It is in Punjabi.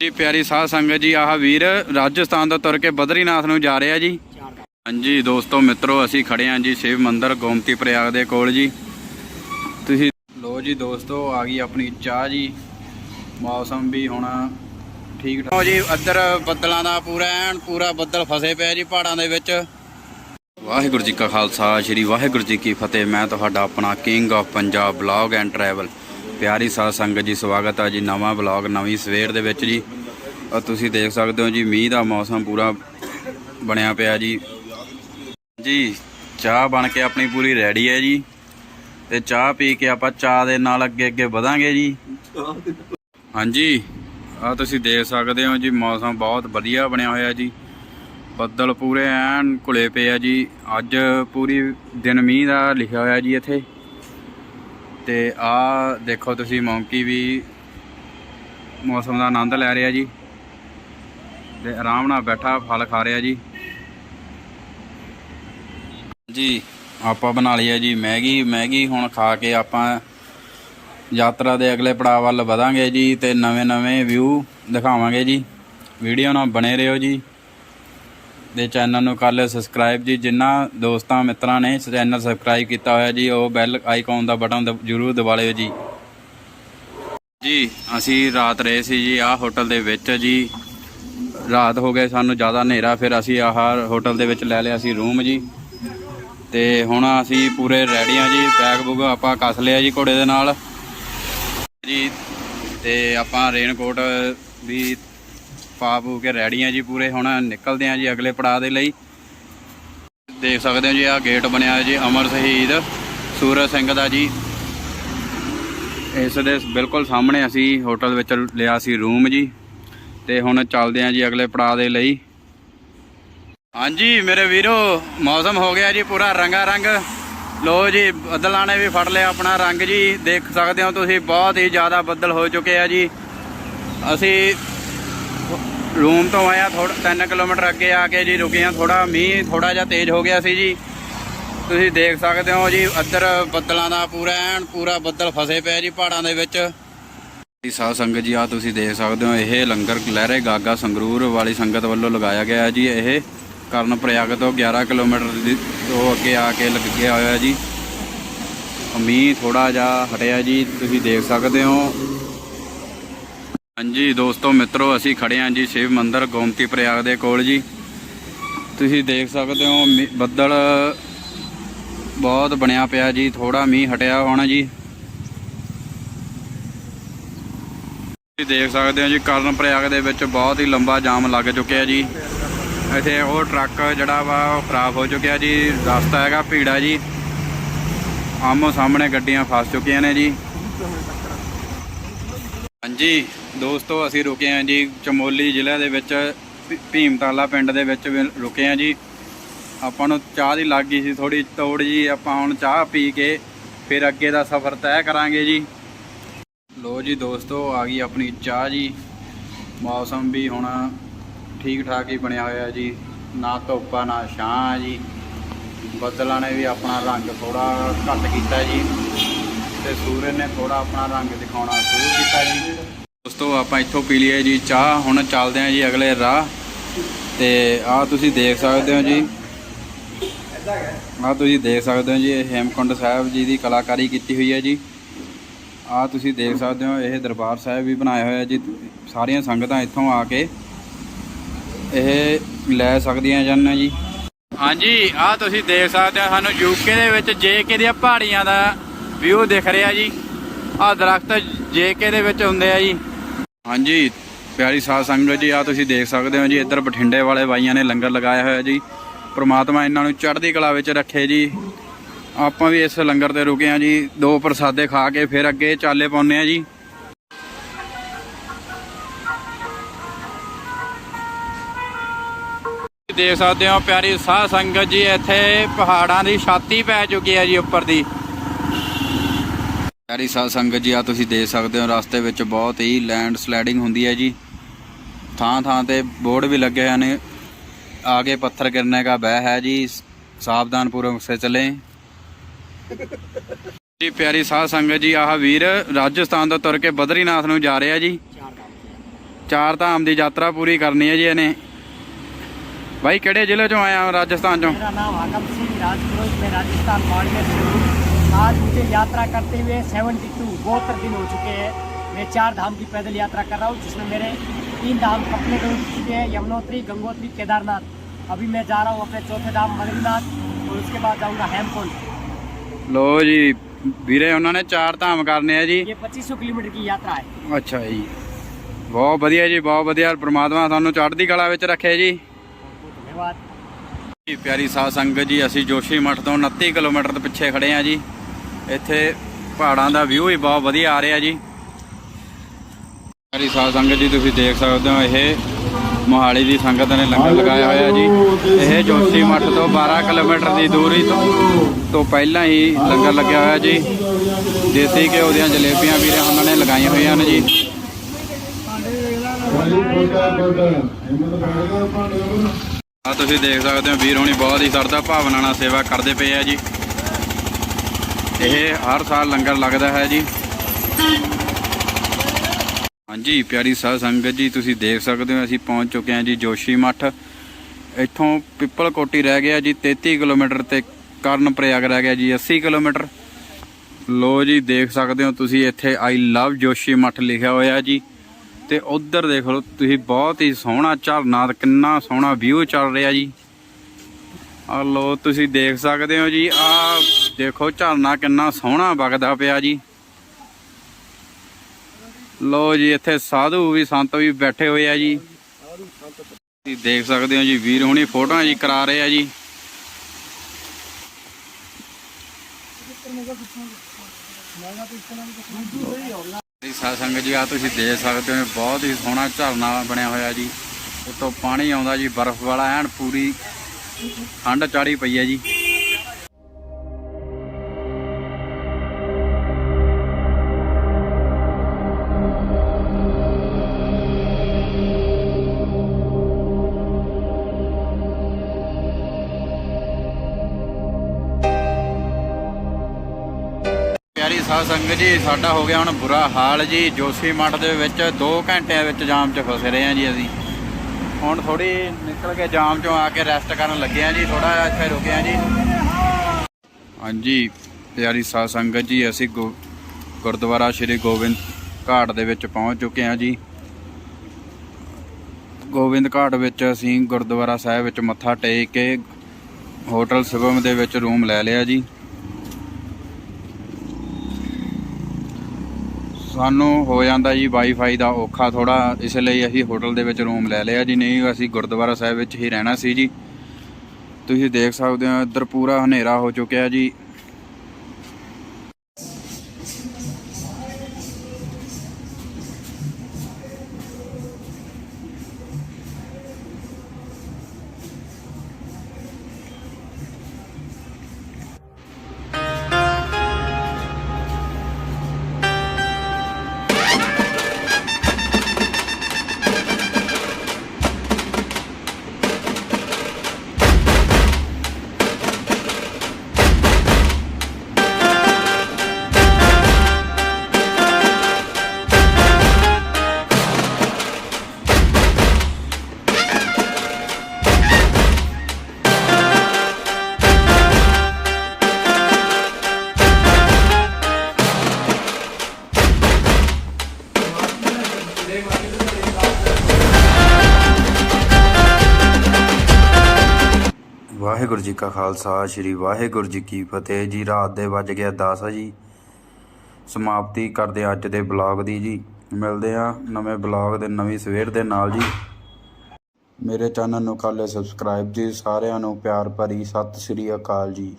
ਜੀ, ਪਿਆਰੀ ਸਾਧ ਸੰਗਤ ਜੀ, ਆਹ ਵੀਰ ਰਾਜਸਥਾਨ ਤੋਂ ਤੁਰ ਕੇ ਬਦਰੀਨਾਥ ਨੂੰ ਜਾ ਰਿਹਾ ਜੀ। ਹਾਂਜੀ ਦੋਸਤੋ, ਮਿੱਤਰੋ, ਅਸੀਂ ਖੜੇ ਹਾਂ ਜੀ ਸ਼ਿਵ ਮੰਦਿਰ, ਗੋਮਤੀ ਪ੍ਰਯਾਗ ਦੇ ਕੋਲ ਜੀ। ਤੁਸੀਂ ਲੋ ਜੀ ਦੋਸਤੋ, ਆ ਗਈ ਆਪਣੀ ਚਾਹ ਜੀ। ਮੌਸਮ ਵੀ ਹੁਣ ਠੀਕ ਠਾਕ। ਜੀ, ਇੱਧਰ ਬੱਦਲਾਂ ਦਾ ਪੂਰਾ ਐਨ, ਪੂਰਾ ਬੱਦਲ ਫਸੇ ਪਿਆ ਜੀ ਪਹਾੜਾਂ ਦੇ ਵਿੱਚ। ਵਾਹਿਗੁਰੂ ਜੀ ਕਾ ਖਾਲਸਾ, ਸ੍ਰੀ ਵਾਹਿਗੁਰੂ ਜੀ ਕੀ ਫਤਿਹ। ਮੈਂ ਤੁਹਾਡਾ ਆਪਣਾ king of Punjab blog and travel ਪਿਆਰੀ ਸਾਧ ਸੰਗਤ ਜੀ, ਸਵਾਗਤ ਆ ਜੀ ਨਵਾਂ ਬਲੌਗ ਨਵੀਂ ਸਵੇਰ ਦੇ ਵਿੱਚ ਜੀ। ਔਰ ਤੁਸੀਂ ਦੇਖ ਸਕਦੇ ਹੋ ਜੀ, ਮੀਂਹ ਦਾ ਮੌਸਮ ਪੂਰਾ ਬਣਿਆ ਪਿਆ ਜੀ। ਜੀ, ਚਾਹ ਬਣ ਕੇ ਆਪਣੀ ਪੂਰੀ ਰੈਡੀ ਹੈ ਜੀ। ਤੇ ਚਾਹ ਪੀ ਕੇ ਆਪਾਂ ਚਾਹ ਦੇ ਨਾਲ ਅੱਗੇ ਅੱਗੇ ਵਧਾਂਗੇ ਜੀ। ਹਾਂਜੀ, ਆ ਤੁਸੀਂ ਦੇਖ ਸਕਦੇ ਹੋ ਜੀ, ਮੌਸਮ ਬਹੁਤ ਵਧੀਆ ਬਣਿਆ ਹੋਇਆ ਜੀ। ਬੱਦਲ ਪੂਰੇ ਐਨ ਘੁਲੇ ਪਏ ਆ ਜੀ। ਅੱਜ ਪੂਰੀ ਦਿਨ ਮੀਂਹ ਦਾ ਲਿਖਿਆ ਹੋਇਆ ਜੀ ਇੱਥੇ। ਤੇ ਆ ਦੇਖੋ ਤੁਸੀਂ ਮੌਂਕੀ ਵੀ ਮੌਸਮ ਦਾ ਆਨੰਦ ਲੈ ਰਿਹਾ ਜੀ। ਤੇ ਆਰਾਮ ਨਾਲ ਬੈਠਾ, ਫਲ ਖਾ ਰਿਹਾ ਜੀ। ਜੀ, ਆਪਾਂ ਬਣਾ ਲਈ ਜੀ ਮੈਗੀ। ਮੈਗੀ ਹੁਣ ਖਾ ਕੇ ਆਪਾਂ ਯਾਤਰਾ ਦੇ ਅਗਲੇ ਪੜਾਅ ਵੱਲ ਵਧਾਂਗੇ ਜੀ ਤੇ ਨਵੇਂ-ਨਵੇਂ ਵਿਊ ਦਿਖਾਵਾਂਗੇ ਜੀ। ਵੀਡੀਓ ਨਾਲ ਬਣੇ ਰਹੋ ਜੀ। ਦੇ ਚੈਨਲ ਨੂੰ ਕਰ ਲਿਓ ਸਬਸਕ੍ਰਾਈਬ ਜੀ। ਜਿਨ੍ਹਾਂ ਦੋਸਤਾਂ ਮਿੱਤਰਾਂ ਨੇ ਚੈਨਲ ਸਬਸਕ੍ਰਾਈਬ ਕੀਤਾ ਹੋਇਆ ਜੀ, ਉਹ ਬੈਲ ਆਈਕਨ ਦਾ ਬਟਨ ਦਬ- ਜ਼ਰੂਰ ਦਬਾ ਲਿਓ ਜੀ। ਜੀ, ਅਸੀਂ ਰਾਤ ਰਹੇ ਸੀ ਜੀ ਆਹ ਹੋਟਲ ਦੇ ਵਿੱਚ ਜੀ। ਰਾਤ ਹੋ ਗਏ, ਸਾਨੂੰ ਜ਼ਿਆਦਾ ਹਨੇਰਾ, ਫਿਰ ਅਸੀਂ ਆਹ ਹੋਟਲ ਦੇ ਵਿੱਚ ਲੈ ਲਿਆ ਸੀ ਰੂਮ ਜੀ। ਤੇ ਹੁਣ ਅਸੀਂ ਪੂਰੇ ਰੈਡੀ ਆ ਜੀ ਬੈਗ ਬੁੱਗ ਆਪਾਂ ਕੱਸ ਲਿਆ ਜੀ ਘੋੜੇ ਦੇ ਨਾਲ। ਜੀ, ਤੇ ਆਪਾਂ ਰੇਨਕੋਟ ਵੀ ਪਾ ਪੂ ਕੇ ਰੈਡੀ ਆ ਜੀ ਪੂਰੇ ਹੁਣ ਨਿਕਲਦੇ ਆ ਜੀ ਅਗਲੇ ਪੜਾਅ ਦੇ ਲਈ। ਦੇਖ ਸਕਦੇ ਹੋ ਜੀ ਆ ਗੇਟ ਬਣਿਆ ਜੀ ਅਮਰ ਸ਼ਹੀਦ ਸੂਰਜ ਸਿੰਘ ਦਾ ਜੀ। ਇਸ ਦੇ ਬਿਲਕੁਲ ਸਾਹਮਣੇ ਅਸੀਂ ਹੋਟਲ ਵਿੱਚ ਲਿਆ ਸੀ ਰੂਮ ਜੀ ਤੇ ਹੁਣ ਚੱਲਦੇ ਆ ਜੀ ਅਗਲੇ ਪੜਾਅ ਦੇ ਲਈ। ਹਾਂਜੀ ਮੇਰੇ ਵੀਰੋ, ਮੌਸਮ ਹੋ ਗਿਆ ਜੀ ਪੂਰਾ ਰੰਗਾ ਰੰਗ। ਲੋ ਜੀ, ਬੱਦਲਾਂ ਨੇ ਵੀ ਫੜ ਲਿਆ ਆਪਣਾ ਰੰਗ ਜੀ। ਦੇਖ ਸਕਦੇ ਹੋ ਤੁਸੀਂ, ਬਹੁਤ ਹੀ ਜ਼ਿਆਦਾ ਬੱਦਲ ਹੋ ਚੁੱਕੇ ਆ ਜੀ। ਅਸੀਂ ਰੂਮ ਤੋਂ ਆਇਆ ਥੋੜਾ 3 ਕਿਲੋਮੀਟਰ ਅੱਗੇ ਆ ਕੇ ਜੀ ਰੁਕੇ ਆ ਥੋੜਾ ਮੀਂਹ ਥੋੜਾ ਜਿਹਾ ਤੇਜ਼ ਹੋ ਗਿਆ ਸੀ ਜੀ। ਤੁਸੀਂ ਦੇਖ ਸਕਦੇ ਹੋ ਜੀ, ਇੱਧਰ ਬੱਦਲਾਂ ਦਾ ਪੂਰਾ ਐਨ, ਪੂਰਾ ਬੱਦਲ ਫਸੇ ਪਿਆ ਜੀ ਪਹਾੜਾਂ ਦੇ ਵਿੱਚ। ਜੀ ਸਾਧ ਸੰਗਤ ਜੀ ਆ ਤੁਸੀਂ ਦੇਖ ਸਕਦੇ ਹੋ, ਇਹ ਲੰਗਰ ਲਹਿਰੇ ਗਾਗਾ ਸੰਗਰੂਰ ਵਾਲੀ ਸੰਗਤ ਵੱਲੋਂ ਲਗਾਇਆ ਗਿਆ ਜੀ। ਇਹ ਕਰਨ ਪ੍ਰਯਾਗ ਤੋਂ 11 ਕਿਲੋਮੀਟਰ ਦੀ ਤੋਂ ਅੱਗੇ ਆ ਕੇ ਲੱਗਿਆ ਹੋਇਆ ਜੀ। ਮੀਂਹ ਥੋੜਾ ਜਿਹਾ ਹਟਿਆ ਜੀ, ਤੁਸੀਂ ਦੇਖ ਸਕਦੇ ਹੋ। ਹਾਂਜੀ ਦੋਸਤੋ, ਮਿੱਤਰੋ, ਅਸੀਂ ਖੜੇ ਹਾਂ ਜੀ ਸ਼ਿਵ ਮੰਦਿਰ ਗੋਮਤੀ ਪ੍ਰਯਾਗ ਦੇ ਕੋਲ ਜੀ। ਤੁਸੀਂ ਦੇਖ ਸਕਦੇ ਹੋ, ਮੀ- ਬੱਦਲ ਬਹੁਤ ਬਣਿਆ ਪਿਆ ਜੀ ਥੋੜਾ ਮੀਂਹ ਹਟਿਆ ਹੋਣਾ ਜੀ। ਤੁਸੀਂ ਦੇਖ ਸਕਦੇ ਹੋ ਜੀ, ਕਰਨ ਪ੍ਰਯਾਗ ਦੇ ਵਿੱਚ ਬਹੁਤ ਹੀ ਲੰਬਾ ਜਾਮ ਲੱਗ ਚੁੱਕਿਆ ਜੀ। ਇੱਥੇ ਉਹ ਟਰੱਕ ਜਿਹੜਾ ਵਾ, ਉਹ ਖਰਾਬ ਹੋ ਚੁੱਕਿਆ ਜੀ, ਰਸਤਾ ਹੈਗਾ ਭੀੜਾ ਜੀ। ਆਮੋ ਸਾਹਮਣੇ ਗੱਡੀਆਂ ਫਸ ਚੁੱਕੀਆਂ ਨੇ ਜੀ। ਹਾਂਜੀ, ਦੋਸਤੋ, ਅਸੀਂ ਰੁਕੇ ਹਾਂ ਜੀ ਚਮੋਲੀ ਜ਼ਿਲ੍ਹੇ ਦੇ ਵਿੱਚ, ਭੀ- ਭੀਮਤਾਲਾ ਪਿੰਡ ਦੇ ਵਿੱਚ ਰੁਕੇ ਹਾਂ ਜੀ। ਆਪਾਂ ਨੂੰ ਚਾਹ ਦੀ ਲੱਗ ਗਈ ਸੀ ਥੋੜੀ ਤੋੜ ਜੀ, ਆਪਾਂ ਹੁਣ ਚਾਹ ਪੀ ਕੇ ਫਿਰ ਅੱਗੇ ਦਾ ਸਫ਼ਰ ਤੈਅ ਕਰਾਂਗੇ ਜੀ। ਲੋ ਜੀ, ਦੋਸਤੋ, ਆ ਗਈ ਆਪਣੀ ਚਾਹ ਜੀ। ਮੌਸਮ ਵੀ ਹੁਣ ਠੀਕ ਠਾਕ ਹੀ ਬਣਿਆ ਹੋਇਆ ਜੀ। ਨਾ ਧੁੱਪਾ, ਨਾ ਛਾਂ ਜੀ। ਬੱਦਲਾਂ ਨੇ ਵੀ ਆਪਣਾ ਰੰਗ ਥੋੜਾ ਘੱਟ ਕੀਤਾ ਜੀ। ਤੇ ਸੂਰਜ ਨੇ ਥੋੜਾ ਆਪਣਾ ਰੰਗ ਦਿਖਾਉਣਾ ਸ਼ੁਰੂ ਕੀਤਾ ਜੀ। ਦੋਸਤੋ, ਆਪਾਂ ਇੱਥੋਂ ਪੀ ਲਈਏ ਜੀ ਚਾਹ। ਹੁਣ ਚੱਲਦੇ ਹਾਂ ਜੀ ਅਗਲੇ ਰਾਹ। ਤੇ ਆਹ ਤੁਸੀਂ ਦੇਖ ਸਕਦੇ ਹੋ ਜੀ। ਆਹ ਤੁਸੀਂ ਦੇਖ ਸਕਦੇ ਹੋ ਜੀ, ਇਹ ਹੇਮਕੁੰਡ ਸਾਹਿਬ ਜੀ ਦੀ ਕਲਾਕਾਰੀ ਕੀਤੀ ਹੋਈ ਹੈ ਜੀ। ਆਹ ਤੁਸੀਂ ਦੇਖ ਸਕਦੇ ਹੋ, ਇਹ ਦਰਬਾਰ ਸਾਹਿਬ ਵੀ ਬਣਾਇਆ ਹੋਇਆ ਜੀ। ਸਾਰੀਆਂ ਸੰਗਤਾਂ ਇੱਥੋਂ ਆ ਕੇ ਇਹ ਲੈ ਸਕਦੀਆਂ ਜਨ ਜੀ। ਹਾਂਜੀ, ਆਹ ਤੁਸੀਂ ਦੇਖ ਸਕਦੇ ਹੋ, ਸਾਨੂੰ ਯੂਕੇ ਦੇ ਵਿੱਚ ਜੇਕੇ ਦੀਆਂ ਪਹਾੜੀਆਂ ਦਾ ਵਿਊ ਦਿਖ ਰਿਹਾ ਜੀ। ਆਹ ਦਰਖਤ ਜੇਕੇ ਦੇ ਵਿੱਚ ਹੁੰਦੇ ਆ ਜੀ। ਹਾਂਜੀ, ਪਿਆਰੀ ਸਾਧ ਸੰਗਤ ਜੀ ਆ ਤੁਸੀਂ ਦੇਖ ਸਕਦੇ ਹੋ ਜੀ, ਇੱਧਰ ਬਠਿੰਡੇ ਵਾਲੇ ਬਾਈਆਂ ਨੇ ਲੰਗਰ ਲਗਾਇਆ ਹੋਇਆ ਜੀ। ਪ੍ਰਮਾਤਮਾ ਇਹਨਾਂ ਨੂੰ ਚੜ੍ਹਦੀ ਕਲਾ ਵਿੱਚ ਰੱਖੇ ਜੀ। ਆਪਾਂ ਵੀ ਇਸ ਲੰਗਰ ਤੇ ਰੁਕੇ ਆ ਜੀ, ਦੋ ਪ੍ਰਸਾਦੇ ਖਾ ਕੇ ਫਿਰ ਅੱਗੇ ਚਾਲੇ ਪਾਉਨੇ ਆ ਜੀ। ਦੇਖ ਸਕਦੇ ਹੋ ਪਿਆਰੀ ਸਾਧ ਸੰਗਤ ਜੀ, ਇੱਥੇ ਪਹਾੜਾਂ ਦੀ ਛਾਤੀ ਪੈ ਚੁੱਕੀ ਹੈ ਜੀ ਉੱਪਰ ਦੀ। ਪਿਆਰੀ ਸਾਧ ਸੰਗਤ ਜੀ, ਆ ਤੁਸੀਂ ਦੇਖ ਸਕਦੇ ਹੋ ਰਸਤੇ ਵਿੱਚ ਬਹੁਤ ਹੀ ਲੈਂਡ ਸਲਾਈਡਿੰਗ ਹੁੰਦੀ ਹੈ ਜੀ। ਥਾਂ ਥਾਂ ਤੇ ਬੋਰਡ ਵੀ ਲੱਗੇ ਹੋਏ ਆਗੇ ਪੱਥਰ ਗਿਰਨੇ ਦਾ ਬਹਿ ਹੈ ਜੀ। ਸਾਵਧਾਨ ਪੂਰਵਕ ਸੇ ਚਲੇ। ਜੀ, ਪਿਆਰੀ ਸਾਧ ਸੰਗਤ ਜੀ, ਆਹ ਵੀਰ ਰਾਜਸਥਾਨ ਤੋਂ ਤੁਰ ਕੇ ਬਦਰੀਨਾਥ ਨੂੰ ਜਾ ਰਿਹਾ ਜੀ। ਚਾਰ ਧਾਮ ਦੀ ਯਾਤਰਾ ਪੂਰੀ ਕਰਨੀ ਹੈ ਜੀ ਇਹਨੇ। ਭਾਈ ਕਿਹੜੇ ਜ਼ਿਲ੍ਹੇ ਚੋਂ ਆਇਆ ਰਾਜਸਥਾਨ ਚੋਂ? ਮੇਰਾ ਨਾਮ ਹਾਕਮ ਸਿੰਘ ਰਾਜਪੁਰ ਮੈਂ ਰਾਜਸਥਾਨ ਬਾਰਡਰ आज मुझे यात्रा करते हुए 72 बहत्तर दिन हो चुके हैं मैं चार धाम की पैदल यात्रा कर रहा हूँ जिसमें मेरे तीन धाम कंप्लीट हो चुके हैं यमुनोत्री गंगोत्री केदारनाथ अभी मैं जा रहा हूँ अपने चौथे धाम बद्रीनाथ और उसके बाद जाऊँगा हेमकुंड ਲੋ ਜੀ ਵੀਰੇ ਉਹਨਾਂ ਨੇ ਚਾਰ ਧਾਮ ਕਰਨੇ ਆ ਜੀ ये 2500 किलोमीटर की यात्रा है ਅੱਛਾ ਜੀ ਬਹੁਤ ਵਧੀਆ ਜੀ ਬਹੁਤ ਵਧੀਆ ਪ੍ਰਮਾਤਮਾ ਤੁਹਾਨੂੰ ਚੜ੍ਹਦੀ ਕਲਾ ਵਿੱਚ ਰੱਖੇ ਜੀ धन्यवाद ਜੀ ਪਿਆਰੀ ਸਾਧ ਸੰਗਤ ਜੀ ਅਸੀਂ ਜੋਸ਼ੀ ਮੱਠ ਤੋਂ 29 ਕਿਲੋਮੀਟਰ ਤੋਂ ਪਿੱਛੇ ਖੜੇ ਆ ਜੀ ਇੱਥੇ ਪਹਾੜਾਂ ਦਾ ਵਿਊ ਹੀ ਬਹੁਤ ਵਧੀਆ ਆ ਰਿਹਾ ਜੀ। ਪਿਆਰੀ ਸਾਧ ਸੰਗਤ ਜੀ, ਤੁਸੀਂ ਦੇਖ ਸਕਦੇ ਹੋ, ਇਹ ਮੋਹਾਲੀ ਦੀ ਸੰਗਤ ਨੇ ਲੰਗਰ ਲਗਾਇਆ ਹੋਇਆ ਜੀ। ਇਹ ਜੋਸ਼ੀ ਮੱਠ ਤੋਂ 12 ਕਿਲੋਮੀਟਰ ਦੀ ਦੂਰੀ ਤੋਂ ਤੋਂ ਪਹਿਲਾਂ ਹੀ ਲੰਗਰ ਲੱਗਿਆ ਹੋਇਆ ਜੀ। ਦੇਸੀ ਘਿਓ ਦੀਆਂ ਜਲੇਬੀਆਂ ਵੀਰੇ ਉਹਨਾਂ ਨੇ ਲਗਾਈਆਂ ਹੋਈਆਂ ਨੇ ਜੀ। ਆ ਤੁਸੀਂ ਦੇਖ ਸਕਦੇ ਹੋ, ਵੀਰ ਹੋਣੀ ਬਹੁਤ ਹੀ ਸਰਦਾ ਭਾਵਨਾ ਨਾਲ ਸੇਵਾ ਕਰਦੇ ਪਏ ਆ ਜੀ। ਇਹ ਹਰ ਸਾਲ ਲੰਗਰ ਲੱਗਦਾ ਹੈ ਜੀ। ਹਾਂਜੀ, ਪਿਆਰੀ ਸਾਧ ਸੰਗਤ ਜੀ, ਤੁਸੀਂ ਦੇਖ ਸਕਦੇ ਹੋ, ਅਸੀਂ ਪਹੁੰਚ ਚੁੱਕੇ ਹਾਂ ਜੀ ਜੋਸ਼ੀ ਮੱਠ। ਇੱਥੋਂ ਪਿੱਪਲ ਕੋਟੀ ਰਹਿ ਗਿਆ ਜੀ 33 ਕਿਲੋਮੀਟਰ ਤੇ ਕਰਨ ਪ੍ਰਯਾਗ ਰਹਿ ਗਿਆ ਜੀ 80 ਕਿਲੋਮੀਟਰ। ਲੋ ਜੀ, ਦੇਖ ਸਕਦੇ ਹੋ ਤੁਸੀਂ ਇੱਥੇ ਆਈ ਲਵ ਜੋਸ਼ੀ ਮੱਠ ਲਿਖਿਆ ਹੋਇਆ ਜੀ। ਤੇ ਉਧਰ ਦੇਖ ਲਓ, ਤੁਸੀਂ ਬਹੁਤ ਹੀ ਸੋਹਣਾ ਝਰਨਾ ਕਿੰਨਾ ਸੋਹਣਾ ਵਿਊ ਚੱਲ ਰਿਹਾ ਜੀ। ਆ ਲੋ ਤੁਸੀਂ ਦੇਖ ਸਕਦੇ ਹੋ ਜੀ ਆ ਦੇਖੋ ਝਰਨਾ ਕਿੰਨਾ ਸੋਹਣਾ ਵਗਦਾ ਪਿਆ ਜੀ। ਲੋ ਜੀ, ਇੱਥੇ ਸਾਧੂ ਵੀ, ਸੰਤ ਵੀ ਬੈਠੇ ਹੋਏ ਆ ਜੀ। ਤੁਸੀਂ ਦੇਖ ਸਕਦੇ ਹੋ ਜੀ, ਵੀਰ ਹੁਣੀ ਫੋਟੋਆਂ ਜੀ ਕਰਾ ਰਹੇ ਆ ਜੀ। ਜੀ ਜੀ ਆ ਤੁਸੀਂ ਦੇਖ ਸਕਦੇ ਹੋ, ਬਹੁਤ ਹੀ ਸੋਹਣਾ ਝਰਨਾ ਬਣਿਆ ਹੋਇਆ ਜੀ। ਉੱਤੋਂ ਪਾਣੀ ਆਉਂਦਾ ਜੀ, ਬਰਫ਼ ਵਾਲਾ, ਐਨ ਪੂਰੀ ਠੰਡ ਚਾੜੀ ਪਈ ਹੈ ਜੀ। ਪਿਆਰੀ ਸਾਧ ਸੰਗਤ ਜੀ, ਸਾਡਾ ਹੋ ਗਿਆ ਹੁਣ ਬੁਰਾ ਹਾਲ ਜੀ। ਜੋਸ਼ੀ ਮੱਠ ਦੇ ਵਿੱਚ 2 ਘੰਟਿਆਂ ਵਿੱਚ ਜਾਮ 'ਚ ਫਸੇ ਰਹੇ ਹਾਂ ਜੀ ਅਸੀਂ। ਹੁਣ ਥੋੜੀ ਨਿਕਲ ਕੇ ਜਾਮ 'ਚੋਂ ਆ ਕੇ ਰੈਸਟ ਕਰਨ ਲੱਗੇ ਹਾਂ ਜੀ ਥੋੜਾ ਜਿਹਾ ਇੱਥੇ ਰੁਕੇ ਹਾਂ ਜੀ। ਹਾਂਜੀ, ਪਿਆਰੀ ਸਾਧ ਸੰਗਤ ਜੀ, ਅਸੀਂ ਗੁ- ਗੁਰਦੁਆਰਾ ਸ਼੍ਰੀ ਗੋਬਿੰਦ ਘਾਟ ਦੇ ਵਿੱਚ ਪਹੁੰਚ ਚੁੱਕੇ ਹਾਂ ਜੀ। ਗੋਬਿੰਦ ਘਾਟ ਵਿੱਚ ਅਸੀਂ ਗੁਰਦੁਆਰਾ ਸਾਹਿਬ ਵਿੱਚ ਮੱਥਾ ਟੇਕ ਕੇ ਹੋਟਲ ਸ਼ਿਵਮ ਦੇ ਵਿੱਚ ਰੂਮ ਲੈ ਲਿਆ ਜੀ। ਸਾਨੂੰ ਹੋ ਜਾਂਦਾ ਜੀ ਵਾਈਫਾਈ ਦਾ ਔਖਾ ਥੋੜਾ ਇਸ ਲਈ ਅਸੀਂ ਹੋਟਲ ਦੇ ਵਿੱਚ ਰੂਮ ਲੈ ਲਿਆ ਜੀ। ਨਹੀਂ, ਅਸੀਂ ਗੁਰਦੁਆਰਾ ਸਾਹਿਬ ਵਿੱਚ ਹੀ ਰਹਿਣਾ ਸੀ ਜੀ। ਤੁਸੀਂ ਦੇਖ ਸਕਦੇ ਹੋ, ਇੱਧਰ ਪੂਰਾ ਹਨੇਰਾ ਹੋ ਚੁੱਕਿਆ ਜੀ। ਜੀ ਕਾ ਖਾਲਸਾ, ਸ੍ਰੀ ਵਾਹਿਗੁਰੂ ਜੀ ਕੀ ਫਤਿਹ ਜੀ। ਰਾਤ ਦੇ ਵੱਜ ਗਿਆ 10 ਜੀ। ਸਮਾਪਤੀ ਕਰਦੇ ਹਾਂ ਅੱਜ ਦੇ ਬਲੌਗ ਦੀ ਜੀ। ਮਿਲਦੇ ਆ ਨਵੇਂ ਬਲੌਗ ਦੇ ਨਵੀਂ ਸਵੇਰ ਦੇ ਨਾਲ ਜੀ। ਮੇਰੇ ਚੈਨਲ ਨੂੰ ਕਰ ਲਿਓ ਸਬਸਕ੍ਰਾਈਬ ਜੀ। ਸਾਰਿਆਂ ਨੂੰ ਪਿਆਰ ਭਰੀ ਸਤਿ ਸ੍ਰੀ ਅਕਾਲ ਜੀ।